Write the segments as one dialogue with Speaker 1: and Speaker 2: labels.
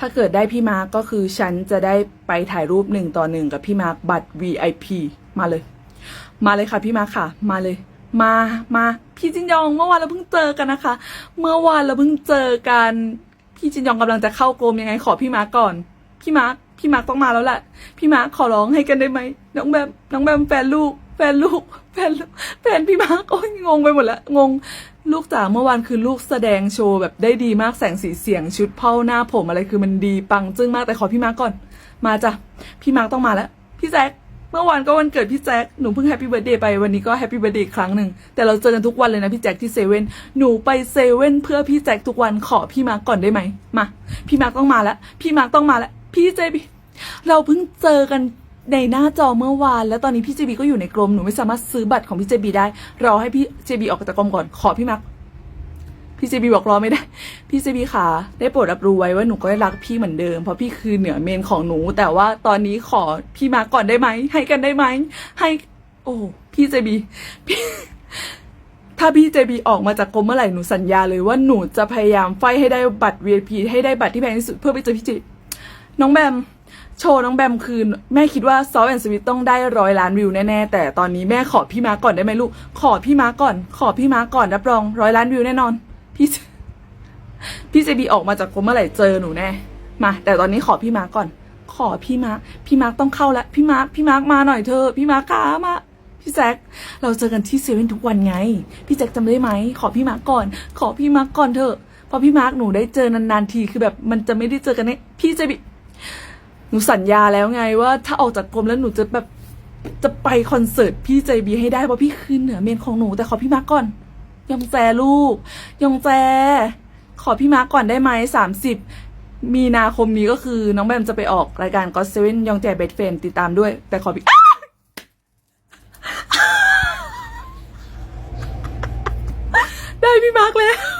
Speaker 1: ถ้าเกิดได้พี่มาร์กก็คือฉันจะได้ไปถ่ายรูปหนึ่งต่อหนึ่งกับพี่มาร์กบัตร VIP มาเลย มาเลยค่ะพี่มาร์คค่ะ มาเลย มามาพี่จินยองเมื่อวานเราเพิ่งเจอกันนะคะ เมื่อวานเราเพิ่งเจอกัน พี่จินยองกำลังจะเข้ากรมยังไงขอพี่มาร์คก่อน พี่มาร์คพี่มาร์คต้องมาแล้วแหละพี่มาร์คขอร้องให้กันได้ไหมน้องแบมน้องแบมแฟนลูกแฟนลูกแฟนแฟนพี่มาร์คโอ้ยงงไปหมดละงง ลูกจ๋าเมื่อวานคือลูกแสดงโชว์แบบได้ดีมากแสงสีเสียงชุดเผ้าหน้าผมอะไรคือมันดีปังจึ้งมากแต่ขอพี่มาร์คก่อน มาจ้ะพี่มาร์คต้องมาแล้ว พี่แจ็คเมื่อวานก็วันเกิดพี่แจ็คหนูเพิ่งแฮปปี้เบิร์ดเดย์ไปวันนี้ก็แฮปปี้เบิร์ดเดย์ครั้งหนึ่งแต่เราเจอกันทุกวันเลยนะพี่แจ็คที่เซเว่นหนูไปเซเว่นเพื่อพี่แจ็คทุกวันขอพี่มาร์คก่อนได้ไหมมา พี่มาร์คต้องมาแล้ว พี่มาร์คต้องมาแล้วพี่เจบีเราเพิ่งเจอกัน ในหน้าจอเมื่อวาน แล้วตอนนี้พี่เจบีก็อยู่ในกรมหนูไม่สามารถซื้อบัตรของพี่เจบีได้ รอให้พี่เจบีออกจากกรมก่อนขอพี่มาร์คพี่เจบีบอกรอไม่ได้ พี่เจบีค่ะได้โปรดรับรู้ไว้ว่าหนูก็รักพี่เหมือนเดิม เพราะพี่คือเหนือเมนของหนู แต่ว่าตอนนี้ขอพี่มาก่อนได้ไหม ให้กันได้ไหม ให้ โอ้พี่เจบีพี่ถ้าพี่เจบีออกมาจากกรมเมื่อไหร่หนูสัญญาเลยว่าหนูจะพยายามไฟให้ได้บัตร VIP ให้ได้บัตรที่แพงที่สุดเพื่อไปเจอพี่เจน้องแบม โชว์น้องแบมคือแม่คิดว่าซอฟแอนด์สวิตต้องได้ร้อยล้านวิวแน่ๆ แต่ตอนนี้แม่ขอพี่มาก่อนได้ไหมลูก ขอพี่มาก่อน ขอพี่มาก่อนรับรองร้อยล้านวิวแน่นอน พี่พี่เจบีออกมาจากกรมเมื่อไหร่เจอหนูแน่มา แต่ตอนนี้ขอพี่มาก่อน ขอพี่มาพี่มาต้องเข้าแล้วพี่มาพี่มามาหน่อยเธอ พี่มาคขามาพี่แจ็คเราเจอกันที่เซเว่นทุกวันไง พี่แจ็คจำได้ไหม ขอพี่มาก่อน ขอพี่มาก่อนเถอะเพราะพี่มาร์คหนูได้เจอนานๆทีคือแบบมันจะไม่ได้เจอกันเนี่ยพี่เจบี หนูสัญญาแล้วไงว่าถ้าออกจากกรมแล้วหนูจะแบบจะไปคอนเสิร์ตพี่ใจบีให้ได้เพราะพี่คือเหนือเมนของหนูแต่ขอพี่มารก่อน ยองแจลูก ยองแจ ขอพี่มารก่อนได้ไหมสามสิบมีนาคมนี้ก็คือน้องแบมจะไปออกรายการก็เซเว่นยองแจเบสเฟมติดตามด้วย แต่ขอพี่ได้พี่มาร์กแล้ว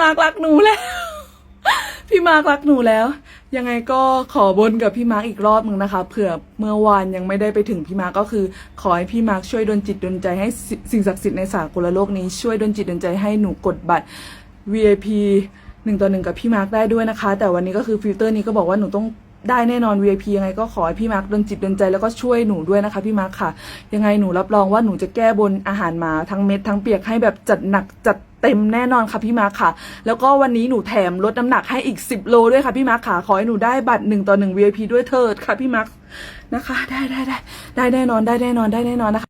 Speaker 1: มาร์กรักหนูแล้ว พี่มาร์กรักหนูแล้ว ยังไงก็ขอบนกับพี่มาร์กอีกรอบหนึ่งนะคะ เผื่อเมื่อวานยังไม่ได้ไปถึงพี่มาร์กก็คือ ขอให้พี่มาร์กช่วยดลจิตดลใจให้สิสิ่งศักดิ์สิทธิ์ในสากลโลกนี้ช่วยดลจิตดลใจให้หนูกดบัตร VIP หนึ่งต่อหนึ่งกับพี่มาร์กได้ด้วยนะคะ แต่วันนี้ก็คือฟิลเตอร์นี้ก็บอกว่าหนูต้อง ได้แน่นอน VIP ยังไงก็ขอให้พี่มาร์กดลจิตดลใจแล้วก็ช่วยหนูด้วยนะคะพี่มาร์กค่ะ ยังไงหนูรับรองว่าหนูจะแก้บนอาหารหมาทั้งเม็ดทั้งเปียกให้แบบจัดหนักจัดเต็มแน่นอนค่ะพี่มาร์คค่ะ แล้วก็วันนี้หนูแถมลดน้ำหนักให้อีก 10 โลด้วยค่ะพี่มาร์คค่ะ ขอให้หนูได้บัตรหนึ่งต่อหนึ่ง VIP ด้วยเถิดค่ะพี่มาร์คนะคะ ได้ได้ได้ได้แน่นอนได้แน่นอนได้แน่นอนนะคะ